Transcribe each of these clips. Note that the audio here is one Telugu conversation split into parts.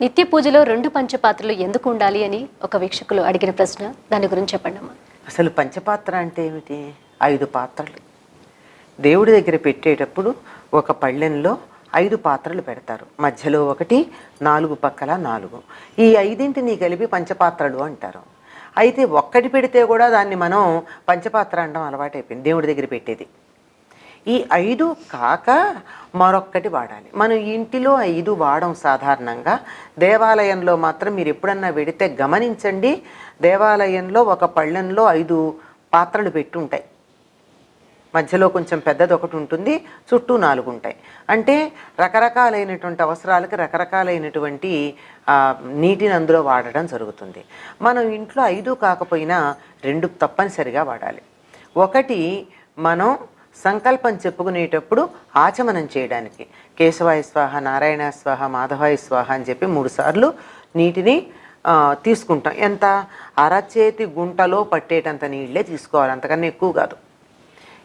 నిత్య పూజలో రెండు పంచపాత్రలు ఎందుకు ఉండాలి అని ఒక వీక్షకులు అడిగిన ప్రశ్న. దాని గురించి చెప్పండి అమ్మా. అసలు పంచపాత్ర అంటే ఏమిటి? ఐదు పాత్రలు. దేవుడి దగ్గర పెట్టేటప్పుడు ఒక పళ్ళెంలో ఐదు పాత్రలు పెడతారు. మధ్యలో ఒకటి నాలుగు పక్కల నాలుగు. ఈ ఐదింటిని కలిపి పంచపాత్రలు అంటారు. అయితే ఒక్కటి పెడితే కూడా దాన్ని మనం పంచపాత్ర అనడం అలవాటైపోయింది దేవుడి దగ్గర పెట్టేది. ఈ ఐదు కాక మరొక్కటి వాడాలి. మనం ఇంటిలో ఐదు వాడం సాధారణంగా. దేవాలయంలో మాత్రం మీరు ఎప్పుడన్నా వెడితే గమనించండి. దేవాలయంలో ఒక పళ్ళెంలో ఐదు పాత్రలు పెట్టి ఉంటాయి మధ్యలో కొంచెం పెద్దది ఒకటి ఉంటుంది చుట్టూ నాలుగు ఉంటాయి అంటే రకరకాలైనటువంటి అవసరాలకి రకరకాలైనటువంటి నీటిని అందులో వాడడం జరుగుతుంది. మనం ఇంట్లో ఐదు కాకపోయినా రెండు తప్పనిసరిగా వాడాలి. ఒకటి మనం సంకల్పం చెప్పుకునేటప్పుడు ఆచమనం చేయడానికి. కేశవాయ స్వాహ నారాయణ స్వాహ మాధవాయ స్వాహ అని చెప్పి మూడు సార్లు నీటిని తీసుకుంటాం. ఎంత? అరచేతి గుంటలో పట్టేటంత నీళ్ళే తీసుకోవాలి. అంతకన్నా ఎక్కువ కాదు.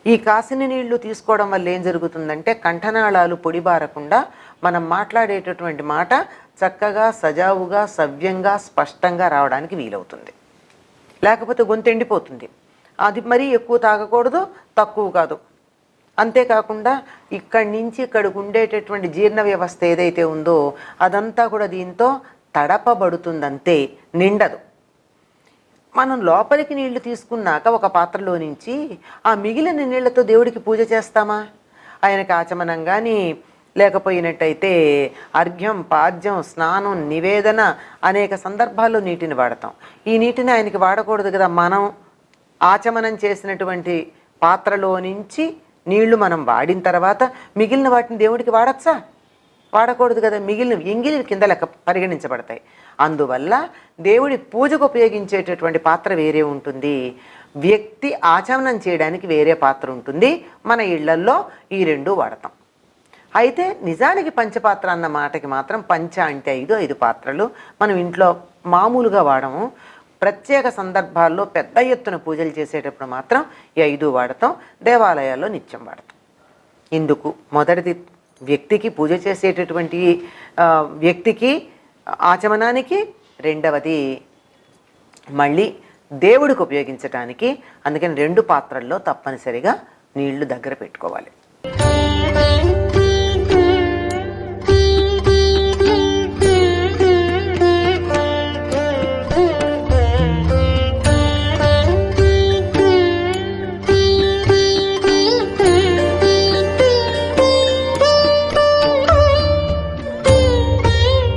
ఈ కాసిన నీళ్ళు తీసుకోవడం వల్ల ఏం జరుగుతుందంటే కంఠనాళాలు పొడిబారకుండా మనం మాట్లాడేటటువంటి మాట చక్కగా సజావుగా సవ్యంగా స్పష్టంగా రావడానికి వీలవుతుంది. లేకపోతే గొంతు ఎండిపోతుంది. అది మరీ ఎక్కువ తాగకూడదు తక్కువ కాదు. అంతేకాకుండా ఇక్కడి నుంచి ఇక్కడికి ఉండేటటువంటి జీర్ణ వ్యవస్థ ఏదైతే ఉందో అదంతా కూడా దీంతో తడపబడుతుందంతే నిండదు. మనం లోపలికి నీళ్ళు తీసుకున్నాక ఒక పాత్రలో నుంచి ఆ మిగిలిన నీళ్ళతో దేవుడికి పూజ చేస్తామా? ఆయనకి ఆచమనం కానీ లేకపోయినట్టయితే అర్ఘ్యం పాద్యం స్నానం నివేదన అనేక సందర్భాల్లో నీటిని వాడతాం. ఈ నీటిని ఆయనకి వాడకూడదు కదా మనం ఆచమనం చేసినటువంటి పాత్రలో నుంచి నీళ్ళు మనం వాడిన తర్వాత మిగిలిన వాటిని దేవుడికి వాడచ్చా? వాడకూడదు కదా. మిగిలిన ఎంగిలి కింద లెక్క పరిగణించబడతాయి. అందువల్ల దేవుడి పూజకు ఉపయోగించేటటువంటి పాత్ర వేరే ఉంటుంది. వ్యక్తి ఆచమనం చేయడానికి వేరే పాత్ర ఉంటుంది. మన ఇళ్ళల్లో ఈ రెండు వాడతాం. అయితే నిజానికి పంచపాత్ర అన్న మాటకి మాత్రం పంచ అంటే ఐదు ఐదు పాత్రలు మనం ఇంట్లో మామూలుగా వాడము. ప్రత్యేక సందర్భాల్లో పెద్ద ఎత్తున పూజలు చేసేటప్పుడు మాత్రం ఈ ఐదు వాడతాం దేవాలయాల్లో నిత్యం వాడతాం. ఇందుకు మొదటిది వ్యక్తికి పూజ చేసేటటువంటి వ్యక్తికి ఆచమనానికి రెండవది మళ్ళీ దేవుడికి ఉపయోగించటానికి అందుకని రెండు పాత్రల్లో తప్పనిసరిగా నీళ్ళు దగ్గర పెట్టుకోవాలి.